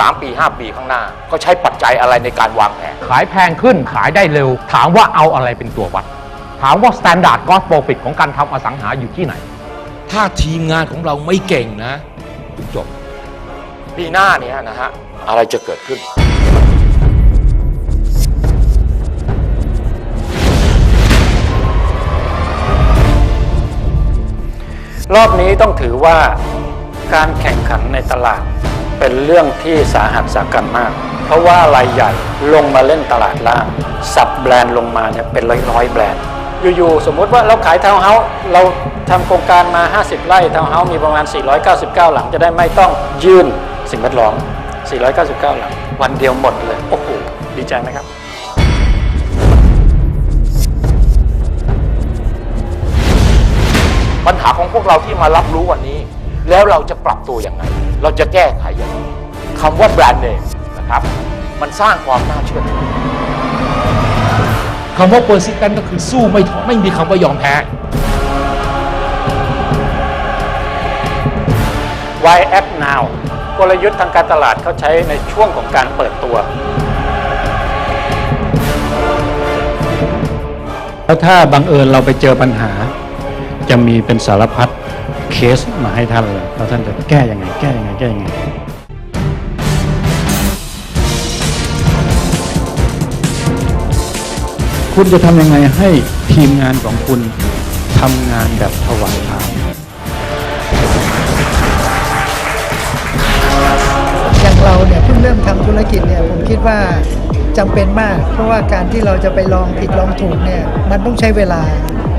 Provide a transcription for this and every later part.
3 ปี 5 ปีข้างหน้า ก็ใช้ปัจจัยอะไรในการวางแผน ขายแพงขึ้นขายได้เร็ว ถามว่าเอาอะไรเป็นตัววัด ถามว่า Standard Cost Profit ของการทำอสังหาอยู่ที่ไหน ถ้าทีมงานของเราไม่เก่งนะ จบ ปีหน้าเนี้นะฮะ อะไรจะเกิดขึ้น รอบนี้ต้องถือว่าการแข่งขันในตลาด เป็นเรื่องที่สาหัสสากันมาก เพราะว่ารายใหญ่ลงมาเล่นตลาดล่าง สับแบรนด์ลงมาเนี่ยเป็นร้อยๆแบรนด์ อยู่ๆ สมมุติว่าเราขายทาวน์เฮาส์เราทำโครงการมา 50 ไร่ทาวน์เฮาส์มีประมาณ 499 หลังจะได้ไม่ต้องยื่นสิ่งแวดล้อม 499 หลัง วันเดียวหมดเลย โอ้โห ดีใจไหมครับปัญหาของพวกเราที่มารับรู้วันนี้ แล้วเราจะปรับตัวยังไง เราจะแก้ไขยังไงคำว่าแบรนด์เนมนะครับ มันสร้างความน่าเชื่อถือคำว่า persistent ก็คือสู้ไม่ถอยไม่มีคำว่ายอมแพ้ Why Act Now กลยุทธ์ทางการตลาดเขาใช้ในช่วงของการเปิดตัว แล้วถ้าบังเอิญเราไปเจอปัญหา จะมีเป็นสารพัดเคสมาให้ท่านเลยแล้วท่านจะแก้ยังไง แก้ยังไง แก้ยังไงคุณจะทำยังไงให้ทีมงานของคุณทำงานแบบถวายทานอย่างเราเนี่ยเพิ่งเริ่มทำธุรกิจเนี่ยผมคิดว่าจำเป็นมาก เพราะว่าการที่เราจะไปลองผิดลองถูกเนี่ยมันต้องใช้เวลา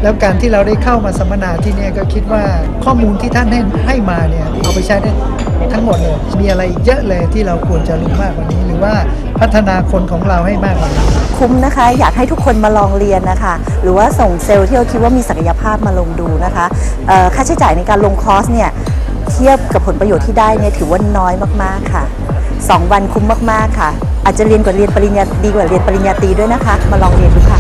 แล้วการที่เราได้เข้ามาสัมมนาที่นี่ก็คิดว่าข้อมูลที่ท่านให้ให้มาเนี่ยเอาไปใช้ได้ทั้งหมดเลยมีอะไรอีกเยอะเลยที่เราควรจะรู้มากกว่านี้ หรือว่าพัฒนาคนของเราให้มากกว่านี้คุ้มนะคะ อยากให้ทุกคนมาลองเรียนนะคะ หรือว่าส่งเซลล์ที่เราคิดว่ามีศักยภาพมาลงดูนะคะค่าใช้จ่ายในการลงคอร์สเนี่ยเทียบกับผลประโยชน์ที่ได้เนี่ยถือว่าน้อยมากๆค่ะ 2 วันคุ้มมากๆค่ะ อาจจะเรียนกว่าเรียนปริญญาดีกว่าเรียนปริญญาตรีด้วยนะคะ มาลองเรียนดูค่ะ